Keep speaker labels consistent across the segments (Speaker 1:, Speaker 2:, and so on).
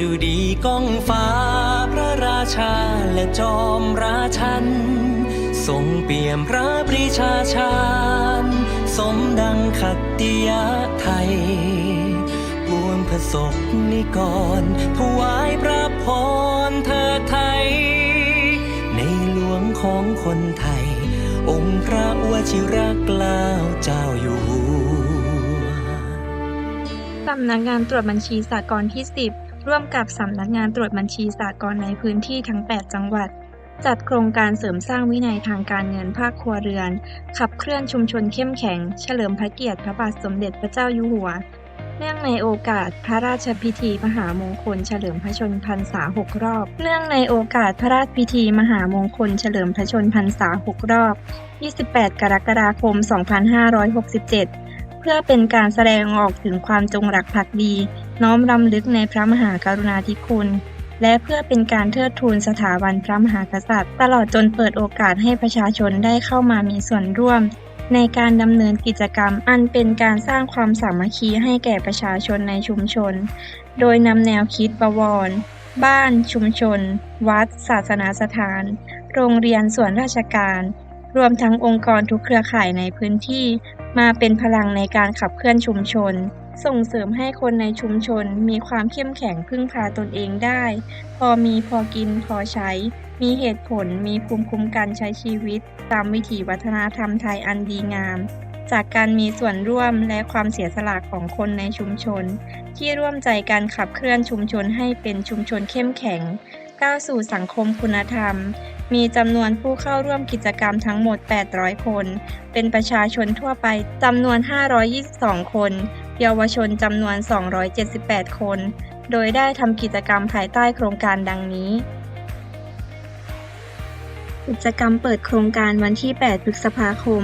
Speaker 1: ดุดีก้องฟ้าพระราชาและจอมราชัน ทรงเปี่ยมพระปรีชาชาญสมดังขัตติยะไทยปวงพระศกนิกรถวายพระพรเธอไทย ในหลวงของคนไทย องค์พระวชิรเกล้าเจ้าอยู่หัว
Speaker 2: สำนักงงานตรวจบัญชีสากลที่ 10 ร่วมกับสำนักงานตรวจบัญชีสากลในพื้นที่ทั้ง 8 จังหวัด จัดโครงการเสริมสร้างวินัยทางการเงินภาคครัวเรือน ขับเคลื่อนชุมชนเข้มแข็ง เฉลิมพระเกียรติพระบาทสมเด็จพระเจ้าอยู่หัว เนื่องในโอกาสพระราชพิธีมหามงคลเฉลิมพระชนพรรษา6รอบ เนื่องในโอกาสพระราชพิธีมหามงคลเฉลิมพระชนพรรษา6รอบ 28 กรกฎาคม 2567 เพื่อเป็นการแสดงออกถึงความจงรักภักดี น้อมรำลึกในพระมหากรุณาธิคุณ และเพื่อเป็นการเทิดทูนสถาบันพระมหากษัตริย์ ตลอดจนเปิดโอกาสให้ประชาชนได้เข้ามามีส่วนร่วม ในการดำเนินกิจกรรมอันเป็นการสร้างความสามัคคีให้แก่ประชาชนในชุมชน โดยนำแนวคิดบวร บ้าน ชุมชน วัด ศาสนาสถาน โรงเรียนส่วนราชการ รวมทั้งองค์กรทุกเครือข่ายในพื้นที่ มาเป็นพลังในการขับเคลื่อนชุมชน ส่งเสริมให้คนในชุมชนมีความเข้มแข็งพึ่งพาตนเองได้ พอมีพอกินพอใช้ มีเหตุผลมีภูมิคุ้มกันใช้ชีวิต ตามวิถีวัฒนธรรมไทยอันดีงาม จากการมีส่วนร่วมและความเสียสละของคนในชุมชน ที่ร่วมใจการขับเคลื่อนชุมชนให้เป็นชุมชนเข้มแข็ง ก้าวสู่สังคมคุณธรรม มีจำนวนผู้เข้าร่วมกิจกรรมทั้งหมด 800 คน เป็นประชาชนทั่วไปจำนวน 522 คน เยาวชนจำนวน 278 คน โดยได้ทำกิจกรรมภายใต้โครงการดังนี้ กิจกรรมเปิดโครงการวันที่ 8 พฤษภาคม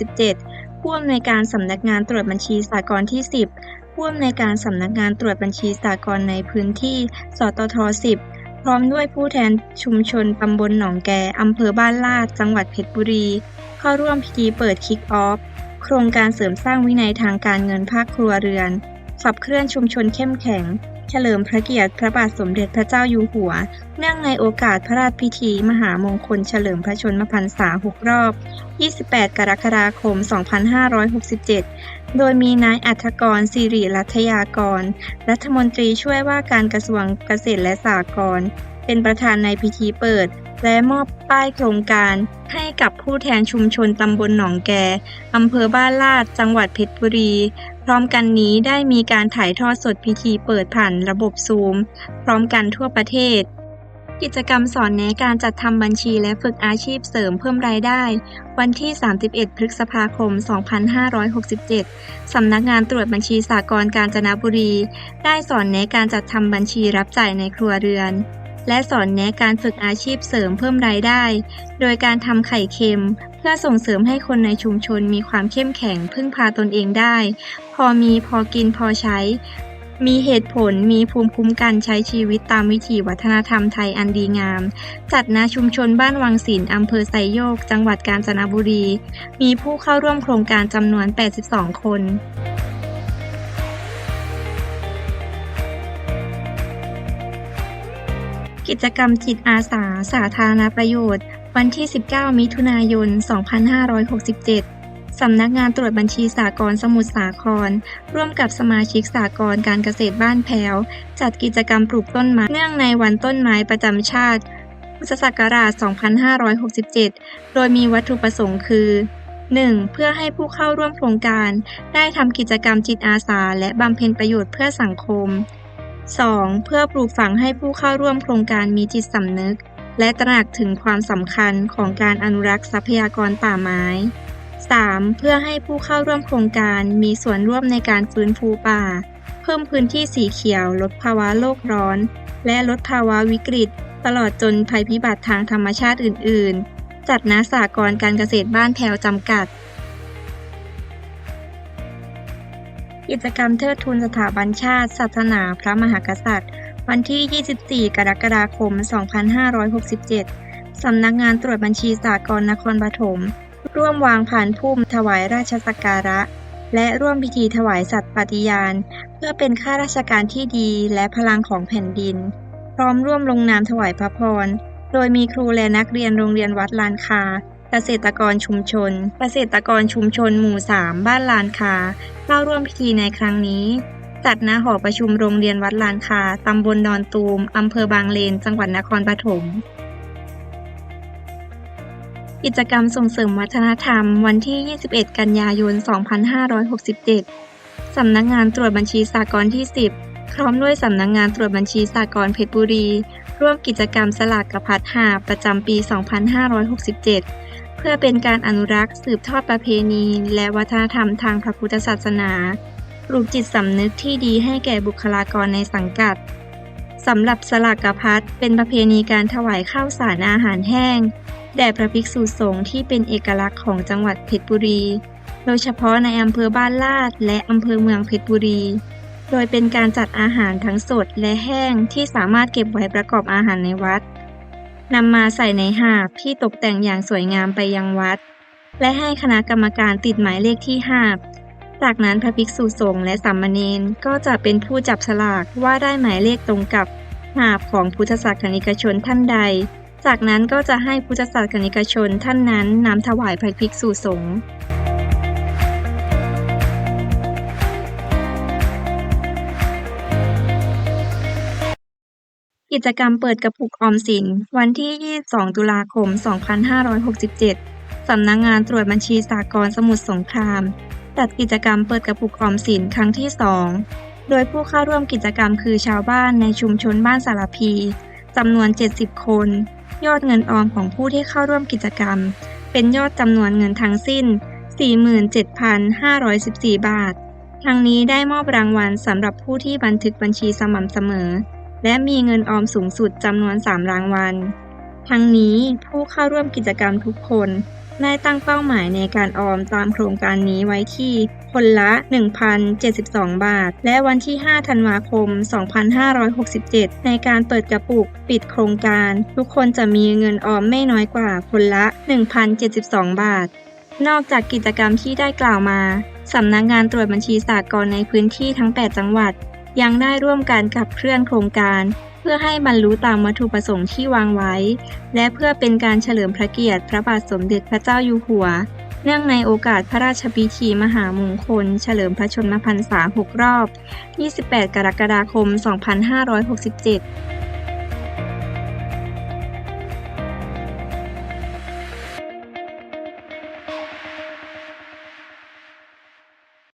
Speaker 2: 2567 ผู้อำนวยการสำนักงานตรวจบัญชีสากลที่ 10ผู้อำนวยการสำนักงานตรวจบัญชีสากลในพื้นที่ สตท 10 พร้อมด้วยผู้แทนชุมชนตำบลหนองแกอำเภอบ้านลาด จังหวัดเพชรบุรี เข้าร่วมพิธีเปิดคิกออฟ โครงการเสริมสร้างวินัยทางการเงินภาคครัวเรือน ขับเคลื่อนชุมชนเข้มแข็ง เฉลิมพระเกียรติพระบาทสมเด็จพระเจ้าอยู่หัว เนื่องในโอกาสพระราชพิธีมหามงคลเฉลิมพระชนมพรรษา 6 รอบ 28 กรกฎาคม 2567 โดยมีนายอัธกรสิริรัตยากร รัฐมนตรีช่วยว่าการกระทรวงเกษตรและสหกรณ์เป็นประธานในพิธีเปิด และมอบป้ายโครงการให้กับผู้แทนชุมชนตำบลหนองแก อำเภอบ้านลาด จังหวัดเพชรบุรี พร้อมกันนี้ได้มีการถ่ายทอดสดพิธีเปิดผ่านระบบซูม พร้อมกันทั่วประเทศ กิจกรรมสอนแนะการจัดทำบัญชีและฝึกอาชีพเสริมเพิ่มรายได้ วันที่ 31 พฤษภาคม 2567 สำนักงานตรวจบัญชีสากลกาญจนบุรี ได้สอนแนะการจัดทำบัญชีรับจ่ายในครัวเรือน และสอนแนะการฝึกอาชีพเสริมเพิ่มรายได้ โดยการทำไข่เค็ม เพื่อส่งเสริมให้คนในชุมชนมีความเข้มแข็งพึ่งพาตนเองได้ พอมีพอกินพอใช้ มีเหตุผลมีภูมิคุ้มกันใช้ชีวิตตามวิถีวัฒนธรรมไทยอันดีงาม จัดณชุมชนบ้านวังศิลป์อำเภอไซโยก จังหวัดกาญจนบุรี มีผู้เข้าร่วมโครงการจำนวน 82 คน กิจกรรมจิตอาสาสาธารณประโยชน์ วันที่ 19 มิถุนายน 2567 สำนักงานตรวจบัญชีสากลสมุทรสาคร ร่วมกับสมาชิกสากลการเกษตรบ้านแพ้วจัดกิจกรรมปลูกต้นไม้เนื่องในวันต้นไม้ประจำชาติพุทธศักราช 2567 โดยมีวัตถุประสงค์คือ 1. เพื่อให้ผู้เข้าร่วมโครงการ ได้ทำกิจกรรมจิตอาสา และบำเพ็ญประโยชน์เพื่อสังคม 2. เพื่อปลูกฝังให้ผู้เข้าร่วมโครงการมีจิตสำนึก และตระหนักถึงความสำคัญของการอนุรักษ์ทรัพยากรป่าไม้ 3. เพื่อให้ผู้เข้าร่วมโครงการมีส่วนร่วมในการฟื้นฟูป่า เพิ่มพื้นที่สีเขียว ลดภาวะโลกร้อน และลดภาวะวิกฤต ตลอดจนภัยพิบัติทางธรรมชาติอื่น ๆ จัดณสากรการเกษตรบ้านแพวจำกัด กิจกรรมเทิดทูนสถาบันชาติ ศาสนา พระมหากษัตริย์ วันที่ 24 กรกฎาคม 2567 สำนักงานตรวจบัญชีสากลนครปฐม ร่วมวางผ่านพุ่มถวายราชสักการะ และร่วมพิธีถวายสัตย์ปฏิญาณ เพื่อเป็นข้าราชการที่ดีและพลังของแผ่นดิน พร้อมร่วมลงนามถวายพระพร โดยมีครูและนักเรียนโรงเรียนวัดลานคา เกษตรกรชุมชน เกษตรกรชุมชนหมู่ 3 บ้านลานคาเข้าร่วมพิธีในครั้งนี้ จัดณหอประชุมโรงเรียนวัดลานคาตำบลดอนตูมอำเภอบางเลน จังหวัดนครปฐมกิจกรรมส่งเสริมวัฒนธรรม วันที่ 21 กันยายน 2567 สำนักงานตรวจบัญชีสากลที่ 10 พร้อมด้วยสำนักงานตรวจบัญชีสากลเพชรบุรี ร่วมกิจกรรมสลากกระพัดหาประจำปี 2567 เพื่อเป็นการอนุรักษ์สืบทอดประเพณี และวัฒนธรรมทางพระพุทธศาสนาปลูกจิตสำนึกที่ดีให้แก่บุคลากรในสังกัดสำหรับสลากกพัดเป็นประเพณีการถวายข้าวสารอาหารแห้ง แด่พระภิกษุสงฆ์ที่เป็นเอกลักษณ์ของจังหวัดเพชรบุรี โดยเฉพาะในอำเภอบ้านลาดและอำเภอเมืองเพชรบุรี โดยเป็นการจัดอาหารทั้งสดและแห้งที่สามารถเก็บไว้ประกอบอาหารในวัด นำมาใส่ในหาบที่ตกแต่งอย่างสวยงามไปยังวัด และให้คณะกรรมการติดหมายเลขที่หาบ จากนั้นพระภิกษุสงฆ์และสามเณรก็จะเป็นผู้จับฉลากว่าได้หมายเลขตรงกับหาบของพุทธศาสนิกชนท่านใด จากนั้นก็จะให้พุทธศาสนิกชนท่านนั้นนำถวายพระภิกษุสงฆ์ กิจกรรมเปิดกระปุกออมสิน วันที่ 22 ตุลาคม 2567 สำนักงงานตรวจบัญชีสากลสมุทรสงคราม จัดกิจกรรมเปิดกระปุกออมสินครั้งที่ 2 โดยผู้เข้าร่วมกิจกรรมคือชาวบ้านในชุมชนบ้านสารพีจำนวน 70 คน ยอดเงินออมของผู้ที่เข้าร่วมกิจกรรม เป็นยอดจำนวนเงินทั้งสิ้น 47,514 บาททั้งนี้ได้มอบรางวัลสำหรับผู้ที่บันทึกบัญชีสม่ำเสมอ และมีเงินออมสูงสุดจำนวน 3 รางวัล ทั้งนี้ผู้เข้าร่วมกิจกรรมทุกคนได้ตั้งเป้าหมายในการออมตามโครงการนี้ไว้ที่คนละ 1,072 บาท และวันที่ 5 ธันวาคม 2567 ในการเปิดกระปุกปิดโครงการ ทุกคนจะมีเงินออมไม่น้อยกว่าคนละ 1,072 บาท นอกจากกิจกรรมที่ได้กล่าวมา สำนักงานตรวจบัญชีสากลในพื้นที่ทั้ง 8 จังหวัด ยังได้ร่วมกันขับเคลื่อนโครงการ เพื่อให้บรรลุตามวัตถุประสงค์ที่วางไว้ และเพื่อเป็นการเฉลิมพระเกียรติพระบาทสมเด็จพระเจ้าอยู่หัว เนื่องในโอกาสพระราชพิธีมหามงคล เฉลิมพระชนมพรรษา 6 รอบ 28 กรกฎาคม 2567